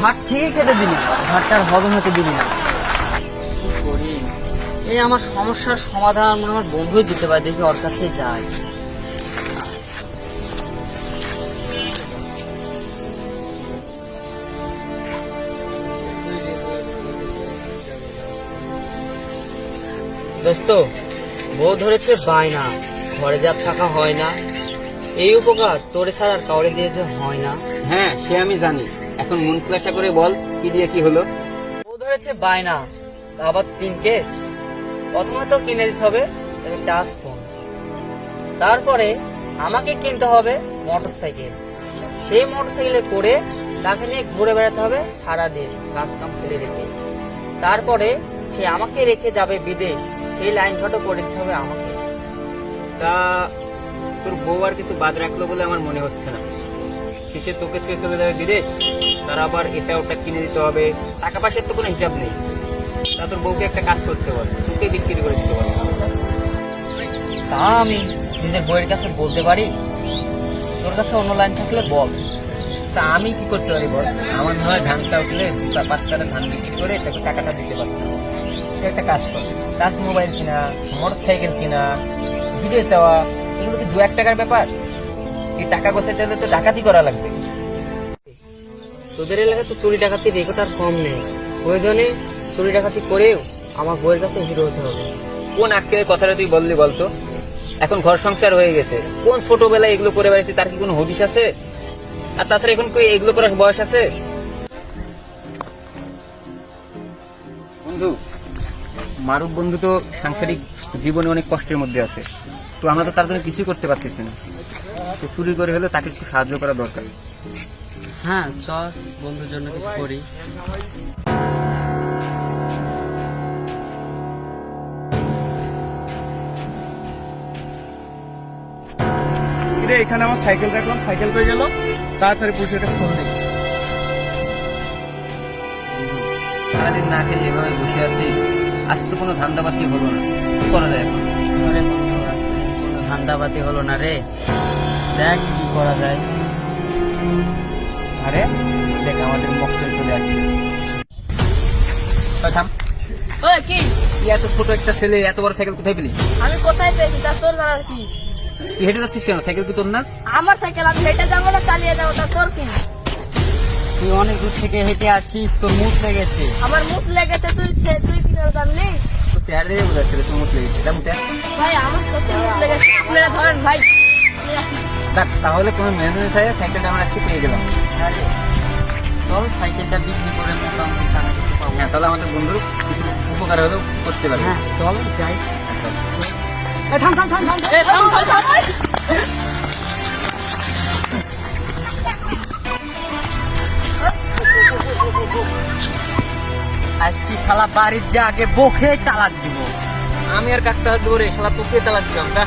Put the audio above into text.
ভাত কেটে দিলি ভাতটা হজম হতে দিলি না। এই আমার সমস্যার সমাধান আমার বন্ধুই দিতে পারে, দেখি ওর কাছে যাই। দোস্ত, বউ ধরেছে বায়না, ঘরে যা থাকা হয় না। এই উপকার তোরে ছাড়া আর কাউরে দিয়ে যে হয় না। হ্যাঁ সে আমি জানি। এখন মন খোলাসা করে বল কি দিয়ে কি হলো? ও ধরেছে বায়না আবার তিন কেস। প্রথমে তো কিনে দিতে হবে টাচ ফোন। তারপরে আমাকে কিনতে হবে মোটরসাইকেল। সেই মোটর সাইকেলে করে তাকে নিয়ে ঘুরে বেড়াতে হবে সারাদিন কাজ কাম ফেলে রেখে। তারপরে সে আমাকে রেখে যাবে বিদেশ সেই লাইন ঘাটও করে দিতে হবে আমাকে। তা তোর বউ আর কিছু বাদ রাখল বলে আমার মনে হচ্ছে না। শেষে তোকে ছেড়ে চলে যাবে বিদেশ, তার আবার এটা ওটা কিনে দিতে হবে। টাকা পয়সার তো কোনো হিসাব নেই। তা তোর বউকে একটা কাজ করতে বল তোকে বিক্রি করে দিতে বল। তা আমি নিজের বইয়ের কাছে বলতে পারি? তোর কাছে অন্য লাইন থাকলে বল। তা আমি কি করতে পারি বল? আমার নয় ধানটা উঠলে দুটা পাঁচটা ধান বিক্রি করে তাকে টাকাটা দিতে পারতাম। একটা কাজ কর। টাচ মোবাইল কিনা মোটর সাইকেল কিনা বিদেশ দেওয়া এগুলো কি দু এক টাকার ব্যাপার? এই টাকা গোছাতে হলে তো ডাকাতি করা লাগবে। তোদের এলাকায় তো চুরি ডাকাতি রেকর্ড আর কম নেই। প্রয়োজনে চুরি ডাকাতি করেও আমার বইয়ের কাছে হিরো হতে হবে। কোন আজকের কথাটা তুই বললি বলতো এখন ঘর সংসার হয়ে গেছে। কোন ছোটবেলায় এগুলো করে বেড়াচ্ছি তার কি কোনো হদিস আছে? আর তাছাড়া এখন কই এগুলো করার বয়স আছে? বন্ধু, মারুফ বন্ধু তো সাংসারিক জীবনে অনেক কষ্টের মধ্যে আছে। তো আমরা তো তার জন্য কিছুই করতে পারতেছি না। তো চুরি করে হলে তাকে একটু সাহায্য করা দরকার। হ্যাঁ চল বন্ধুর জন্য কিছু করি। রে এখানে আমার সাইকেল রাখলাম সাইকেল পেয়ে গেল? তাড়াতাড়ি পুলিশের কাছে ফোন দিই সারাদিন না খেয়ে এভাবে বসে আছি আজ তো কোনো ধান্দাবাতি হলো না। কি করা যায় এখন? ধান্দাবাতি হলো না রে। দেখ কি করা যায়। আরে দেখ আমাদের মক্কেল চলে আসছে। ওই কি? তুই এত ছোট একটা ছেলে এত বড় সাইকেল কোথায় পেলি? আমি কোথায় পেয়েছি? তা তোর জানার কি? তুই হেঁটে যাচ্ছিস কেন? সাইকেল কি তোর না? আমার সাইকেল আমি হেঁটে যাব না চালিয়ে যাব তা তোর কি? তুই অনেক দূর থেকে হেঁটে আছিস তোর মুখ লেগেছে। আমার মুখ লেগেছে তুই তুই কি জানলি? তো তেয়ার তোর মত লেগেছে। এটা মুতে ভাই আমার সত্যি আপনারা ধরেন ভাই আমি আসি দেখ তাহলে কোনো মেহনত চাই সাইকেলটা আমরা আজকে পেয়ে গেলাম। চল সাইকেলটা বিক্রি করে মোটামুটি টাকা কিছু পাবো হ্যাঁ তাহলে আমাদের বন্ধুর কিছু উপকার হলেও করতে পারবে। হ্যাঁ চল যাই। আজকে শালা বাড়ির যা আগে বখে তালাক দিব। আমি আর কাকতে দৌড়ে সারা তোকে তালা দিলাম তা?